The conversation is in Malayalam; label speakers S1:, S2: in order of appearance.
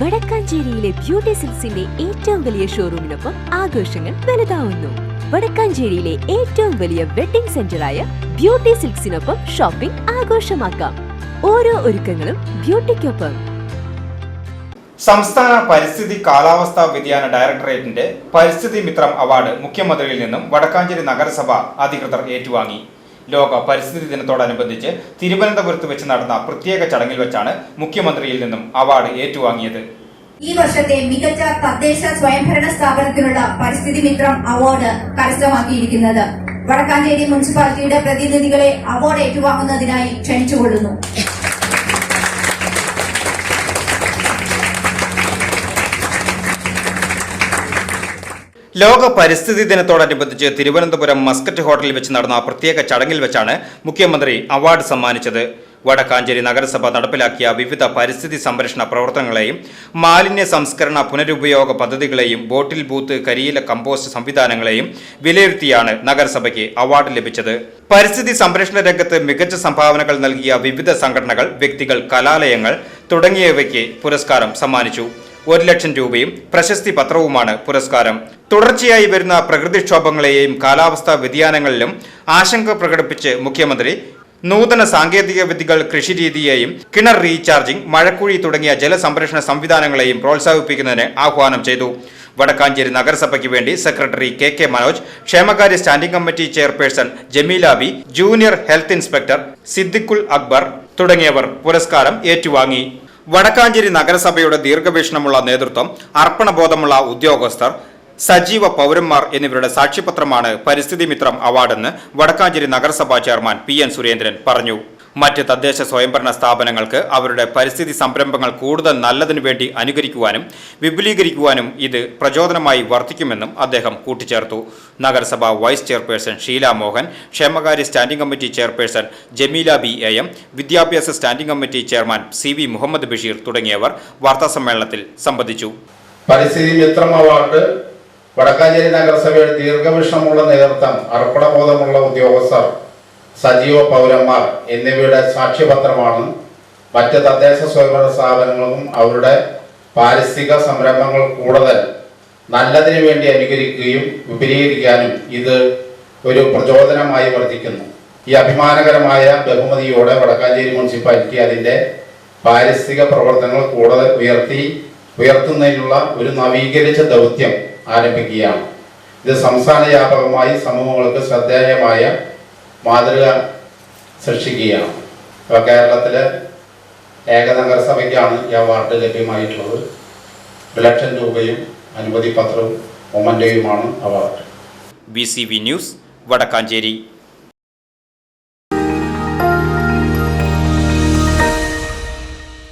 S1: വടക്കാഞ്ചേരിയിലെ ബ്യൂട്ടി സിൽസിന്റെ ഏറ്റവും വലിയ ഷോറൂമിനൊപ്പം ആഘോഷങ്ങൾ വലുതാവുന്നു. വടക്കാഞ്ചേരിയിലെ ഏറ്റവും വലിയ വെഡിംഗ് സെന്ററായ ബ്യൂട്ടി സിൽക്സിനൊപ്പം ഷോപ്പിംഗ് ആഘോഷമാക്കാം. ഓരോ ഒരുക്കങ്ങളും ബ്യൂട്ടിക്കൊപ്പം.
S2: സംസ്ഥാന പരിസ്ഥിതി കാലാവസ്ഥാ വ്യതിയാന ഡയറക്ടറേറ്റിന്റെ പരിസ്ഥിതി മിത്രം അവാർഡ് മുഖ്യമന്ത്രിയിൽ നിന്നും വടക്കാഞ്ചേരി നഗരസഭ അധികൃതർ ഏറ്റുവാങ്ങി. ലോക പരിസ്ഥിതി ദിനത്തോടനുബന്ധിച്ച് തിരുവനന്തപുരത്ത് വെച്ച് നടന്ന പ്രത്യേക ചടങ്ങിൽ വെച്ചാണ് മുഖ്യമന്ത്രിയിൽ നിന്നും അവാർഡ് ഏറ്റുവാങ്ങിയത്.
S3: ഈ വർഷത്തെ മികച്ച തദ്ദേശ സ്വയംഭരണ സ്ഥാപനത്തിനുള്ള പരിസ്ഥിതി മിത്രം അവാർഡ് കരസ്ഥമാക്കിയിരിക്കുന്നത്. വടക്കാഞ്ചേരി മുനിസിപ്പാലിറ്റിയുടെ പ്രതിനിധികളെ അവാർഡ് ഏറ്റുവാങ്ങുന്നതിനായി ക്ഷണിച്ചുകൊള്ളുന്നു.
S2: ലോക പരിസ്ഥിതി ദിനത്തോടനുബന്ധിച്ച് തിരുവനന്തപുരം മസ്കറ്റ് ഹോട്ടലിൽ വെച്ച് നടന്ന പ്രത്യേക ചടങ്ങിൽ വെച്ചാണ് മുഖ്യമന്ത്രി അവാർഡ് സമ്മാനിച്ചത്. വടക്കാഞ്ചേരി നഗരസഭ നടപ്പിലാക്കിയ വിവിധ പരിസ്ഥിതി സംരക്ഷണ പ്രവർത്തനങ്ങളെയും മാലിന്യ സംസ്കരണ പുനരുപയോഗ പദ്ധതികളെയും ബോട്ടിൽ ബൂത്ത് കരിയില കമ്പോസ്റ്റ് സംവിധാനങ്ങളെയും വിലയിരുത്തിയാണ് നഗരസഭയ്ക്ക് അവാർഡ് ലഭിച്ചത്. പരിസ്ഥിതി സംരക്ഷണ രംഗത്ത് മികച്ച സംഭാവനകൾ നൽകിയ വിവിധ സംഘടനകൾ വ്യക്തികൾ കലാലയങ്ങൾ തുടങ്ങിയവയ്ക്ക് പുരസ്കാരം സമ്മാനിച്ചു. ഒരു ലക്ഷം രൂപയും പ്രശസ്തി പത്രവുമാണ് പുരസ്കാരം. തുടർച്ചയായി വരുന്ന പ്രകൃതിക്ഷോഭങ്ങളെയും കാലാവസ്ഥാ വ്യതിയാനങ്ങളിലും ആശങ്ക പ്രകടിപ്പിച്ച് മുഖ്യമന്ത്രി നൂതന സാങ്കേതിക വിദ്യകൾ കൃഷിരീതിയെയും കിണർ റീചാർജിംഗ് മഴക്കുഴി തുടങ്ങിയ ജലസംരക്ഷണ സംവിധാനങ്ങളെയും പ്രോത്സാഹിപ്പിക്കുന്നതിന് ആഹ്വാനം ചെയ്തു. വടക്കാഞ്ചേരി നഗരസഭയ്ക്ക് വേണ്ടി സെക്രട്ടറി കെ കെ മനോജ് ക്ഷേമകാര്യ standing committee chairperson Jameela B junior health inspector Siddiqul Akbar തുടങ്ങിയവർ പുരസ്കാരം ഏറ്റുവാങ്ങി. വടക്കാഞ്ചേരി നഗരസഭയുടെ ദീർഘവീക്ഷണമുള്ള നേതൃത്വം അർപ്പണബോധമുള്ള ഉദ്യോഗസ്ഥർ സജീവ പൗരന്മാർ എന്നിവരുടെ സാക്ഷ്യപത്രമാണ് പരിസ്ഥിതി മിത്രം അവാർഡെന്ന് വടക്കാഞ്ചേരി നഗരസഭാ ചെയർമാൻ പി എൻ സുരേന്ദ്രൻ പറഞ്ഞു. മറ്റ് തദ്ദേശ സ്വയംഭരണ സ്ഥാപനങ്ങൾക്ക് അവരുടെ പരിസ്ഥിതി സംരംഭങ്ങൾ കൂടുതൽ നല്ലതിനു വേണ്ടി അനുകരിക്കുവാനും വിപുലീകരിക്കുവാനും ഇത് പ്രചോദനമായി വർദ്ധിക്കുമെന്നും അദ്ദേഹം കൂട്ടിച്ചേർത്തു. നഗരസഭ വൈസ് ചെയർപേഴ്സൺ ഷീല മോഹൻ ക്ഷേമകാര്യ standing committee chairperson Jameela B A M വിദ്യാഭ്യാസ standing committee chairman C V Muhammad Basheer തുടങ്ങിയവർ വാർത്താസമ്മേളനത്തിൽ സംബന്ധിച്ചു.
S4: പരിസ്ഥിതി മിത്രം അവാർഡ് വടക്കാഞ്ചേരി നഗരസഭയുടെ ദീർഘവീക്ഷണമുള്ള നേതൃത്വം അർപ്പണബോധമുള്ള ഉദ്യോഗസ്ഥർ സജീവ പൗരന്മാർ എന്നിവയുടെ സാക്ഷ്യപത്രമാണ് മറ്റ് തദ്ദേശ സ്വയംഭരണ സ്ഥാപനങ്ങൾക്കും അവരുടെ പാരിസ്ഥിതിക സംരംഭങ്ങൾ കൂടുതൽ നല്ലതിനു വേണ്ടി അനുകരിക്കുകയും വിപുലീകരിക്കാനും ഇത് ഒരു പ്രചോദനമായി വർദ്ധിക്കുന്നു. ഈ അഭിമാനകരമായ ബഹുമതിയോടെ വടക്കാഞ്ചേരി മുനിസിപ്പാലിറ്റി അതിന്റെ പാരിസ്ഥിതിക പ്രവർത്തനങ്ങൾ കൂടുതൽ ഉയർത്തി ഉയർത്തുന്നതിനുള്ള ഒരു നവീകരിച്ച ദൗത്യം ആരംഭിക്കുകയാണ്. ഇത് സംസ്ഥാന വ്യാപകമായി സമൂഹങ്ങൾക്ക് ശ്രദ്ധേയമായ മാതൃക സൃഷ്ടിക്കുകയാണ്. ഇപ്പോൾ കേരളത്തിലെ ഏക നഗരസഭയ്ക്കാണ് ഈ അവാർഡ് ലഭ്യമായിട്ടുള്ളത്. ഒരു രൂപയും അനുമതി പത്രവും ഒമന്റെയുമാണ് award.
S2: B C V news Wadakkanchery.